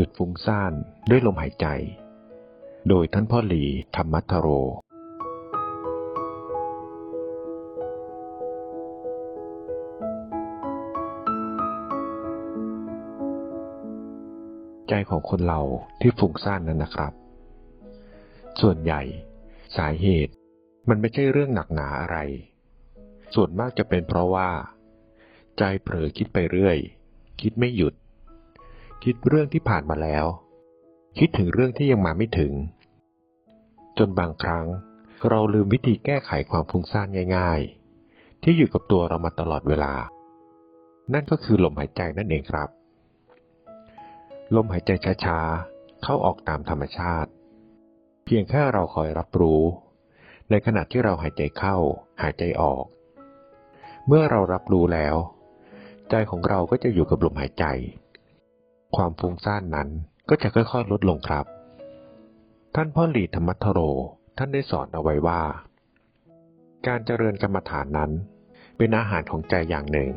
หยุดฟุ้งซ่านด้วยลมหายใจ โดยท่านพ่อหลีธรรมัทโร ใจของคนเราที่ฟุ้งซ่านนั้นนะครับ ส่วนใหญ่สาเหตุมันไม่ใช่เรื่องหนักหนาอะไร ส่วนมากจะเป็นเพราะว่า ใจเผลอคิดไปเรื่อย คิดไม่หยุด คิดเรื่องที่ผ่านมาแล้ว คิดถึงเรื่องที่ยังมาไม่ถึง จนบางครั้งเราลืมวิธีแก้ไขความฟุ้งซ่านง่าย ๆ ที่อยู่กับตัวเรามาตลอดเวลา นั่นก็คือลมหายใจนั่นเองครับ ลมหายใจช้าๆ เข้าออกตามธรรมชาติ เพียงแค่เราคอยรับรู้ ในขณะที่เราหายใจเข้า หายใจออก เมื่อเรารับรู้แล้ว ใจของเราก็จะอยู่กับลมหายใจ ความฟุ้งซ่านนั้นก็จะค่อยๆ ลดลงครับ ท่านพ่อหลีธรรมัทโร ท่านได้สอนเอาไว้ว่า การเจริญกรรมฐานนั้น เป็นอาหารของใจอย่างหนึ่ง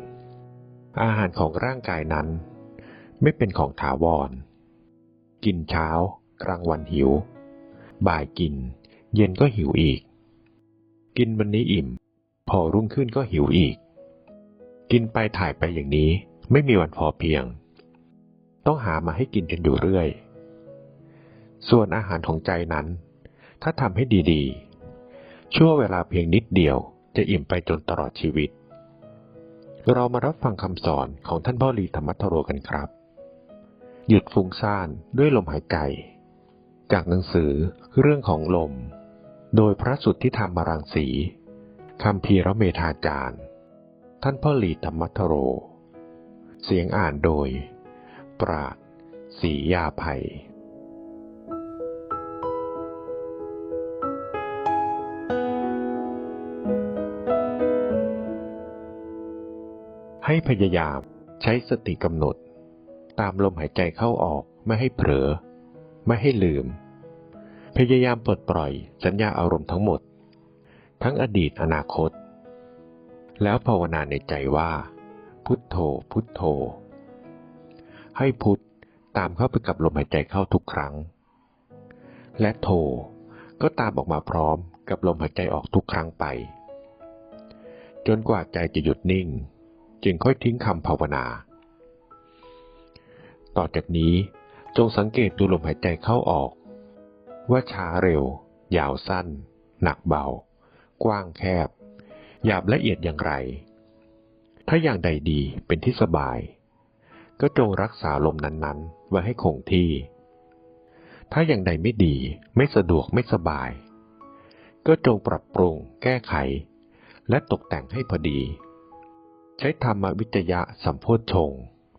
อาหารของร่างกายนั้น ไม่เป็นของถาวร กินเช้า กลางวันหิว บ่ายกิน เย็นก็หิวอีก กินวันนี้อิ่ม พอรุ่งขึ้นก็หิวอีก กินไปถ่ายไปอย่างนี้ไม่มีวันพอเพียง ต้องหามาให้กินกันอยู่เรื่อย ส่วนอาหารของใจนั้น ถ้าทำให้ดีๆ ชั่วเวลาเพียงนิดเดียวจะอิ่มไปจนตลอดชีวิต เรามารับฟังคำสอนของท่านพ่อลีธรรมัทโรกันครับ หยุดฟุ้งซ่านด้วยลมหายใจ จากหนังสือเรื่องของลม โดยพระสุทธิธรรมรังสีคำพีระเมธาจารย์ ท่านพ่อลีธรรมัทโร เสียงอ่านโดย ปราดศรียาภัยให้พยายามใช้สติกำหนด ตามลมหายใจเข้าออกไม่ให้เผลอ ไม่ให้ลืม พยายามปลดปล่อยสัญญาอารมณ์ทั้งหมด ทั้งอดีตอนาคต แล้วภาวนาในใจว่า พุทโธพุทโธ ให้พุทธตามเข้าไปกับลมหายใจเข้าทุกครั้ง และโธก็ตามออกมาพร้อมกับลมหายใจออกทุกครั้งไป จนกว่าใจจะหยุดนิ่ง จึงค่อยทิ้งคำภาวนา ต่อจากนี้จงสังเกตดูลมหายใจเข้าออก ว่าช้าเร็ว ยาวสั้น หนักเบา กว้างแคบ หยาบละเอียดอย่างไร ถ้าอย่างใดดีเป็นที่สบาย ก็จงรักษาลมนั้นๆ ไว้ให้คงที่ ถ้าอย่างใดไม่ดี ไม่สะดวกไม่สบาย ก็จงปรับปรุง แก้ไข และตกแต่งให้พอดี ใช้ธรรมวิจยะสัมโพธชง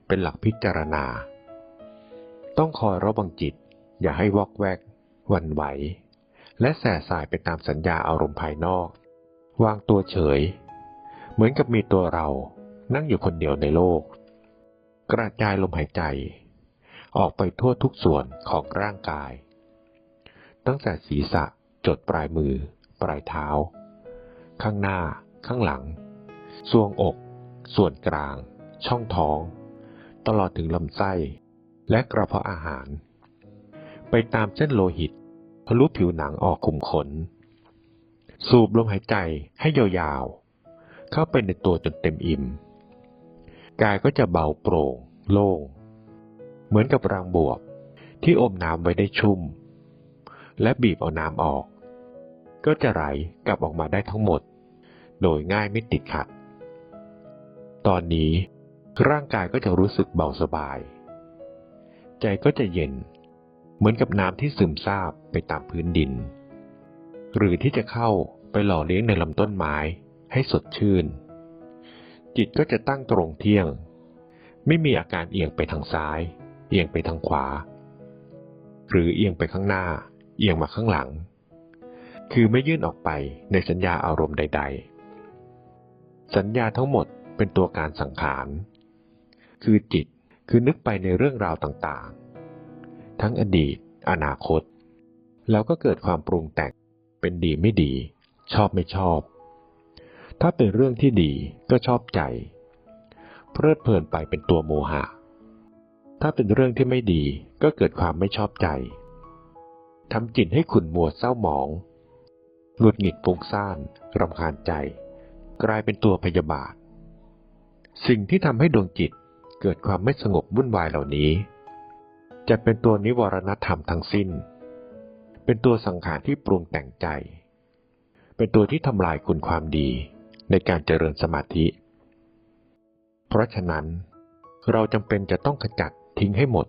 เป็นหลักพิจารณา ต้องคอยระวังจิต อย่าให้วอกแวกวันไหว และแส่สายไปตามสัญญาอารมณ์ภายนอก วางตัวเฉย เหมือนกับมีตัวเรานั่งอยู่คนเดียวในโลก กระจายลมหายใจ ออกไปทั่วทุกส่วนของร่างกาย ตั้งแต่ศีรษะจดปลายมือ ปลายเท้า ข้างหน้า ข้างหลังทรวงอก ส่วนกลาง ช่องท้อง ตลอดถึงลำไส้ และกระเพาะอาหาร ไปตามเส้นโลหิตทะลุผิวหนังออกขุมขน สูบลมหายใจให้ยาวๆ เข้าไปในตัวจนเต็มอิ่ม กายก็จะเบาโปร่ง โล่ง เหมือนกับรางบวบที่อมน้ำไว้ได้ชุ่ม และบีบเอาน้ำออก ก็จะไหลกลับออกมาได้ทั้งหมด โดยง่ายไม่ติดขัด ตอนนี้ร่างกายก็จะรู้สึกเบาสบาย ใจก็จะเย็น เหมือนกับน้ำที่ซึมซาบไปตามพื้นดิน หรือที่จะเข้าไปหล่อเลี้ยงในลำต้นไม้ให้สดชื่น จิตก็จะตั้งตรงเที่ยง ไม่มีอาการเอียงไปทางซ้าย เอียงไปทางขวา หรือเอียงไปข้างหน้า เอียงมาข้างหลัง คือไม่ยื่นออกไปในสัญญาอารมณ์ใด ๆ สัญญาทั้งหมดเป็นตัวการสังขาร คือจิตคือนึกไปในเรื่องราวต่างๆ ทั้งอดีต อนาคต แล้วก็เกิดความปรุงแต่งเป็นดีไม่ดี ชอบไม่ชอบ ถ้าเป็นเรื่องที่ดีก็ชอบใจ เพลิดเพลินไปเป็นตัวโมหะ ถ้าเป็นเรื่องที่ไม่ดีก็เกิดความไม่ชอบใจทำจิตให้ขุ่นมัวเศร้าหมองหงุดหงิดฟุ้งซ่านรำคาญใจ กลายเป็นตัวพยาบาท สิ่งที่ทำให้ดวงจิตเกิดความไม่สงบวุ่นวายเหล่านี้ จะเป็นตัวนิวรณธรรมทั้งสิ้น เป็นตัวสังขารที่ปรุงแต่งใจ เป็นตัวที่ทำลายคุณความดี ในการเจริญสมาธิ เพราะฉะนั้น เราจำเป็นจะต้องขจัดทิ้งให้หมด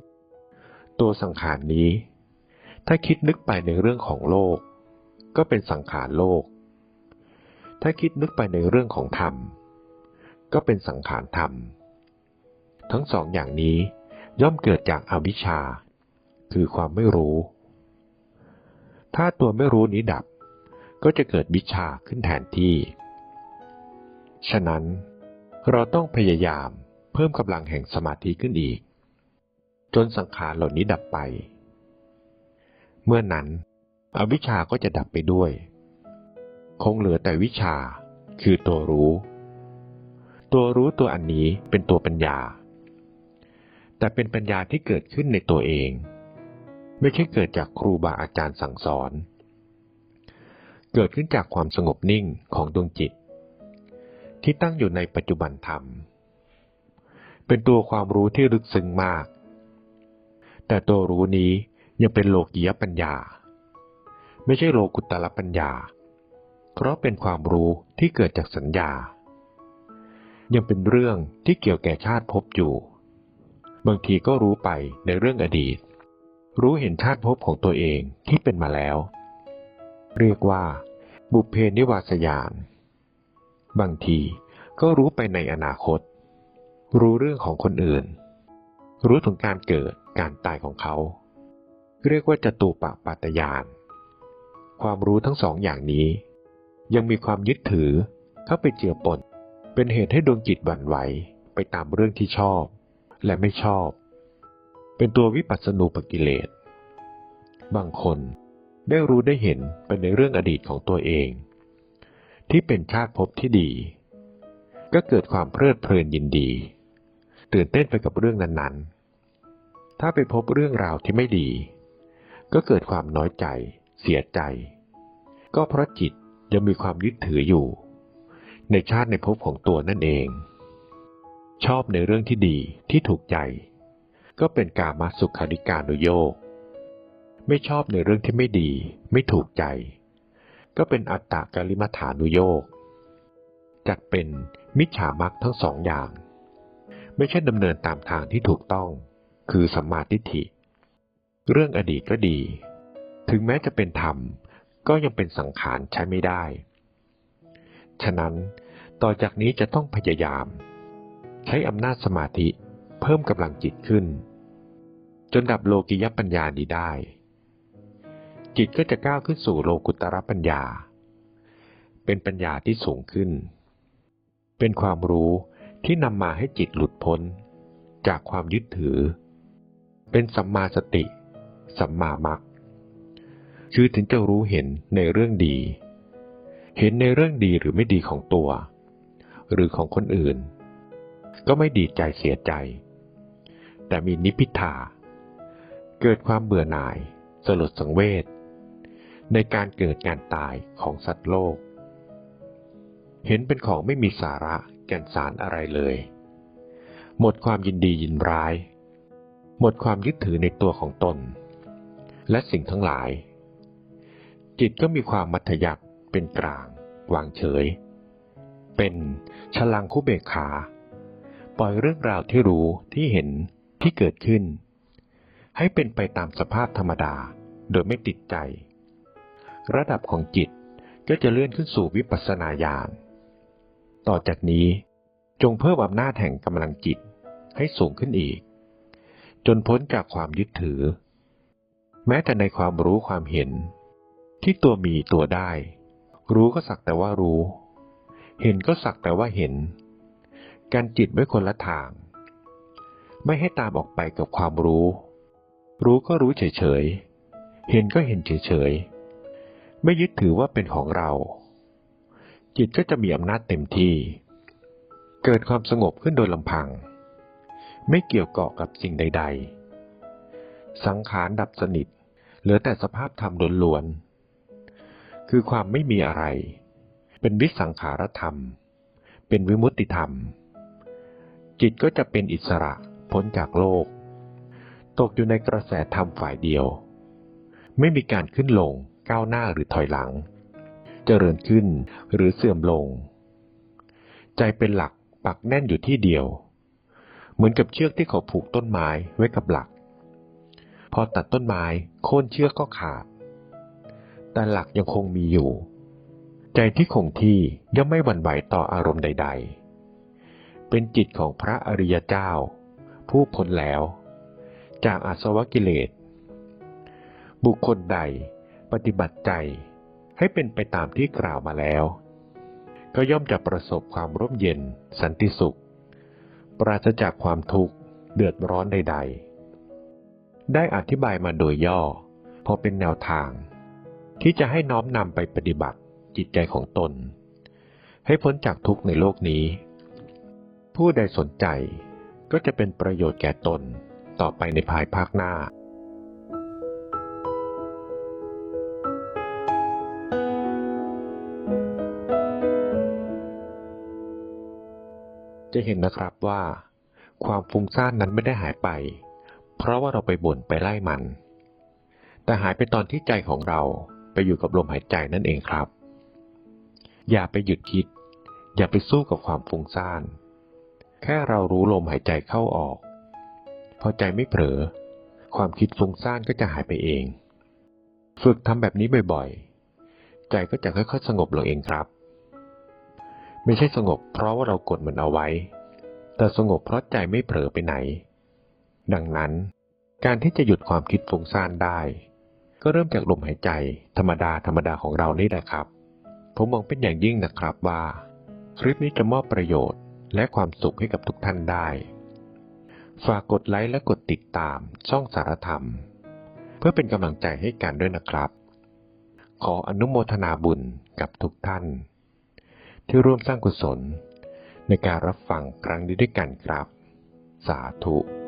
ตัวสังขารนี้ ถ้าคิดนึกไปในเรื่องของโลก ก็เป็นสังขารโลก ถ้าคิดนึกไปในเรื่องของธรรม ก็เป็นสังขารธรรม ทั้งสองอย่างนี้ย่อมเกิดจากอาวิชชา คือความไม่รู้ ถ้าตัวไม่รู้นี้ดับ ก็จะเกิดวิชาขึ้นแทนที่ ฉะนั้น เราต้องพยายามเพิ่มกำลังแห่งสมาธิขึ้นอีก จนสังขารเหล่านี้ดับไป เมื่อนั้น อวิชชาก็จะดับไปด้วย คงเหลือแต่วิชาคือตัวรู้ ตัวรู้ตัวอันนี้เป็นตัวปัญญา แต่เป็นปัญญาที่เกิดขึ้นในตัวเอง ไม่ใช่เกิดจากครูบาอาจารย์สั่งสอน เกิดขึ้นจากความสงบนิ่งของดวงจิต ที่ตั้งอยู่ในปัจจุบันธรรม เป็นตัวความรู้ที่ลึกซึ้งมาก แต่ตัวรู้นี้ยังเป็นโลกียปัญญา ไม่ใช่โลกุตตรปัญญา เพราะเป็นความรู้ที่เกิดจากสัญญา ยังเป็นเรื่องที่เกี่ยวแก่ชาติภพอยู่ บางทีก็รู้ไปในเรื่องอดีต รู้เห็นชาติภพของตัวเองที่เป็นมาแล้ว เรียกว่า บุพเพนิวาสยาน บางทีก็รู้ไปในอนาคต รู้เรื่องของคนอื่น รู้ถึงการเกิดการตายของเขา เรียกว่าจตุปปาตยาน ความรู้ทั้งสองอย่างนี้ ยังมีความยึดถือเข้าไปเจือปนเป็นเหตุให้ดวงจิตหวั่นไหวไปตามเรื่องที่ชอบ และไม่ชอบ เป็นตัววิปัสสนูปกิเลส บางคนได้รู้ได้เห็นไปในเรื่องอดีตของตัวเอง ที่เป็นชาติภพที่ดี ก็เกิดความเพลิดเพลินยินดี ตื่นเต้นไปกับเรื่องนั้นๆ ถ้าไปพบเรื่องราวที่ไม่ดี ก็เกิดความน้อยใจ เสียใจ ก็เพราะจิตยังมีความยึดถืออยู่ ในชาติในภพของตัวนั่นเอง ชอบในเรื่องที่ดีที่ถูกใจ ก็เป็นกามาสุขาริการุโยกไม่ชอบในเรื่องที่ไม่ดี ไม่ถูกใจ ก็เป็นอัตตากาลิมัฐานุโยกจัดเป็นมิจฉามักทั้งสองอย่าง ไม่ใช่ดำเนินตามทางที่ถูกต้อง คือสัมมาทิฏฐิ เรื่องอดีตก็ดี ถึงแม้จะเป็นธรรม ก็ยังเป็นสังขารใช้ไม่ได้ ฉะนั้นต่อจากนี้จะต้องพยายาม ใช้อำนาจสมาธิเพิ่มกำลังจิตขึ้น จนดับโลกิยปัญญานี้ได้ จิตก็จะก้าวขึ้นสู่โลกุตรปัญญา เป็นปัญญาที่สูงขึ้น เป็นความรู้ที่นำมาให้จิตหลุดพ้น จากความยึดถือ เป็นสัมมาสติ สัมมามักคือถึงจะรู้เห็นในเรื่องดี เห็นในเรื่องดีหรือไม่ดีของตัว หรือของคนอื่น ก็ไม่ดีใจเสียใจ แต่มีนิพพิทาเกิดความเบื่อหน่าย สลดสังเวช ในการเกิดการตายของสัตว์โลก เห็นเป็นของไม่มีสาระแก่นสารอะไรเลย หมดความยินดียินร้าย หมดความยึดถือในตัวของตน และสิ่งทั้งหลาย จิตก็มีความมัธยักเป็นกลาง วางเฉย เป็นฉลังคุเบกขา ปล่อยเรื่องราวที่รู้ที่เห็นที่เกิดขึ้น ให้เป็นไปตามสภาพธรรมดาโดยไม่ติดใจ ระดับของจิตก็จะเลื่อนขึ้นสู่วิปัสสนาญาณ ต่อจากนี้จงเพิ่มอำนาจแห่งกำลังจิตให้สูงขึ้นอีก จนพ้นจากความยึดถือ แม้แต่ในความรู้ความเห็น ที่ตัวมีตัวได้ รู้ก็สักแต่ว่ารู้ เห็นก็สักแต่ว่าเห็น การจิตไว้คนละทาง ไม่ให้ตามออกไปกับความรู้ รู้ก็รู้เฉยๆ เห็นก็เห็นเฉยๆ ไม่ยึดถือว่าเป็นของเรา จิตก็จะมีอำนาจเต็มที่ เกิดความสงบขึ้นโดยลำพัง ไม่เกี่ยวเกาะกับสิ่งใด ๆ สังขารดับสนิท เหลือแต่สภาพธรรมล้วนๆ คือความไม่มีอะไร เป็นวิสังขารธรรม เป็นวิมุตติธรรม จิตก็จะเป็นอิสระพ้นจากโลก ตกอยู่ในกระแสธรรมฝ่ายเดียว ไม่มีการขึ้นลง ก้าวหน้าหรือถอยหลัง เจริญขึ้นหรือเสื่อมลง ใจเป็นหลักปักแน่นอยู่ที่เดียว เหมือนกับเชือกที่เขาผูกต้นไม้ไว้กับหลัก พอตัดต้นไม้โค่นเชือกก็ขาด แต่หลักยังคงมีอยู่ ใจที่คงที่ย่อมไม่หวั่นไหวต่ออารมณ์ใด ๆ เป็นจิตของพระอริยเจ้า ผู้พ้นแล้ว จากอาสวะกิเลสบุคคลใด ปฏิบัติใจให้เป็นไปตามที่กล่าวมาแล้ว ก็ย่อมจะประสบความร่มเย็น สันติสุข ปราศจากความทุกข์เดือดร้อนใด ๆ ได้อธิบายมาโดยย่อ พอเป็นแนวทาง ที่จะให้น้อมนำไปปฏิบัติจิตใจของตน ให้พ้นจากทุกข์ในโลกนี้ ผู้ใดสนใจก็จะเป็นประโยชน์แก่ตนต่อไปในภายภาคหน้า จะเห็นนะครับว่า ความฟุ้งซ่านนั้นไม่ได้หายไป เพราะว่าเราไปบ่นไปไล่มัน แต่หายไปตอนที่ใจของเราไปอยู่กับลมหายใจนั่นเองครับ อย่าไปหยุดคิด อย่าไปสู้กับความฟุ้งซ่าน แค่เรารู้ลมหายใจเข้าออก พอใจไม่เผลอ ความคิดฟุ้งซ่านก็จะหายไปเอง ฝึกทำแบบนี้บ่อยๆ ใจก็จะค่อยๆ สงบลงเองครับ ไม่ใช่สงบเพราะว่าเรากดมันเอาไว้ แต่สงบเพราะใจไม่เผลอไปไหน ดังนั้น การที่จะหยุดความคิดฟุ้งซ่านได้ ก็เริ่มจากลมหายใจธรรมดาธรรมดาของเรานี่แหละครับ ผมมองเป็นอย่างยิ่งนะครับว่า คลิปนี้จะมอบประโยชน์และความสุขให้กับทุกท่านได้ ฝากกดไลค์และกดติดตามช่องสารธรรม เพื่อเป็นกำลังใจให้กันด้วยนะครับ ขออนุโมทนาบุญกับทุกท่าน ที่ร่วมสร้างกุศล ในการรับฟังครั้งนี้ด้วยกันครับ สาธุ